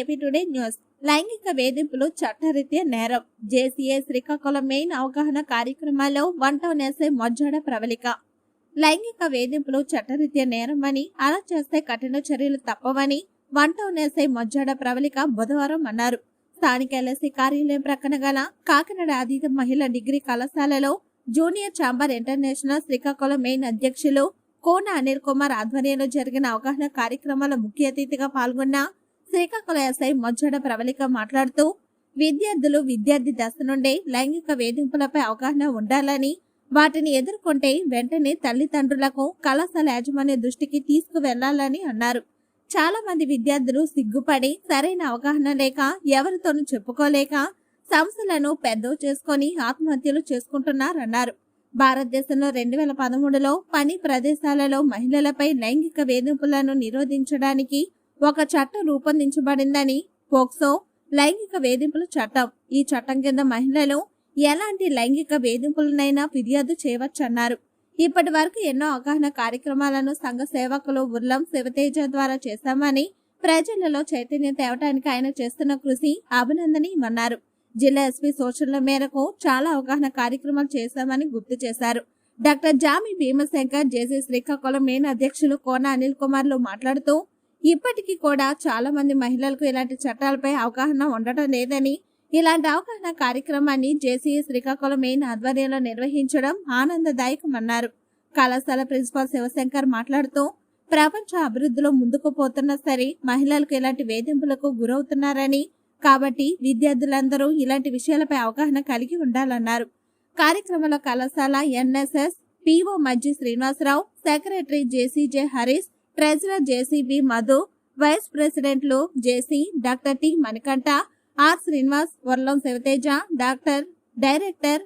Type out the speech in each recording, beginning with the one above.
AP today news. లైంగిక వేధింపులు చట్టరీత్యా నేరం. జేసీఏ శ్రీకాకుళం మెయిన్ అవగాహన కార్యక్రమాల్లో one town SI Mojjada Pravalika లైంగిక వేధింపులు చట్టరీత్యా నేరమని అలా చేస్తే కఠిన చర్యలు తప్పవని one town SI Mojjada Pravalika బుధవారం అన్నారు. స్థానిక ఎల్ఎస్సీ కార్యాలయం ప్రక్కన గల కాకినాడ అధీత మహిళా డిగ్రీ కళాశాలలో junior chamber international Srikakulam main అధ్యక్షులు కోన అనిల్ కుమార్ ఆధ్వర్యంలో జరిగిన అవగాహన కార్యక్రమాల ముఖ్య అతిథిగా పాల్గొన్న శ్రీకాకుళం ఎస్ఐ మొజ్జడ ప్రవళిక మాట్లాడుతూ విద్యార్థులు విద్యార్థి దశ నుండే లైంగిక వేధింపులపై అవగాహన ఉండాలని వాటిని ఎదుర్కొంటే వెంటనే తల్లిదండ్రులకు కళాశాల యాజమాన్య దృష్టికి తీసుకువెళ్ళాలని అన్నారు. చాలా మంది విద్యార్థులు సిగ్గుపడి సరైన అవగాహన లేక ఎవరితోనూ చెప్పుకోలేక సంస్థలను పెద్ద చేసుకొని ఆత్మహత్యలు చేసుకుంటున్నారన్నారు. భారతదేశంలో రెండు వేల పదమూడులో పని ప్రదేశాలలో మహిళలపై లైంగిక వేధింపులను నిరోధించడానికి ఒక చట్టం రూపొందించబడిందని పోక్సో లైంగిక వేధింపుల చట్టం. ఈ చట్టం కింద మహిళలు ఎలాంటి లైంగిక వేధింపులనైనా ఫిర్యాదు చేయవచ్చన్నారు. ఇప్పటి వరకు ఎన్నో అవగాహన కార్యక్రమాలను సంఘ సేవకులు ఉర్లం శివతేజ ద్వారా చేశామని ప్రజలలో చైతన్యం తేవటానికి ఆయన చేస్తున్న కృషి అభినందనీయమన్నారు. జిల్లా ఎస్పీ సూచనల మేరకు చాలా అవగాహన కార్యక్రమాలు చేశామని గుర్తు చేశారు. Doctor Jami Bhimashankar JC Srikakulam main అధ్యక్షులు కోన అనిల్ కుమార్లు మాట్లాడుతూ ఇప్పటికీ కూడా చాలా మంది మహిళలకు ఇలాంటి చట్టాలపై అవగాహన ఉండటం లేదని ఇలాంటి అవగాహన కార్యక్రమాన్ని జేసీ శ్రీకాకుళం మెయిన్ ఆధ్వర్యంలో నిర్వహించడం ఆనందదాయకమన్నారు. కళాశాల ప్రిన్సిపాల్ శివశంకర్ మాట్లాడుతూ ప్రపంచ అభివృద్ధిలో ముందుకు పోతున్నా సరే మహిళలకు ఇలాంటి వేధింపులకు గురవుతున్నారని కాబట్టి విద్యార్థులందరూ ఇలాంటి విషయాలపై అవగాహన కలిగి ఉండాలన్నారు. కార్యక్రమంలో కళాశాల NSS PO Majji Srinivasarao secretary JCJ Harish treasurer JCB Madhu vice ప్రెసిడెంట్లు JC doctor T Manikanta R Srinivas Varlam Sivateja doctor director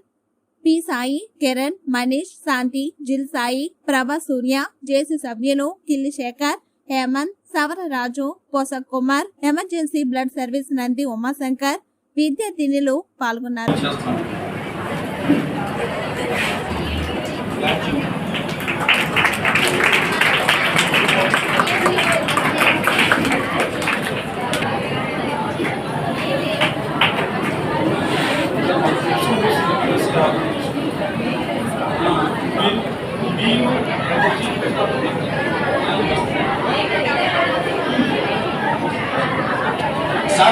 P Sai Kiran Manish Shanti జిల్ సాయి ప్రభా సూర్య జేసీ సభ్యులు Killi Sekhar Hemanth Savara Raju పోసక్ Kumar emergency blood service Nandi Umashankar విద్యార్థినిలు పాల్గొన్నారు.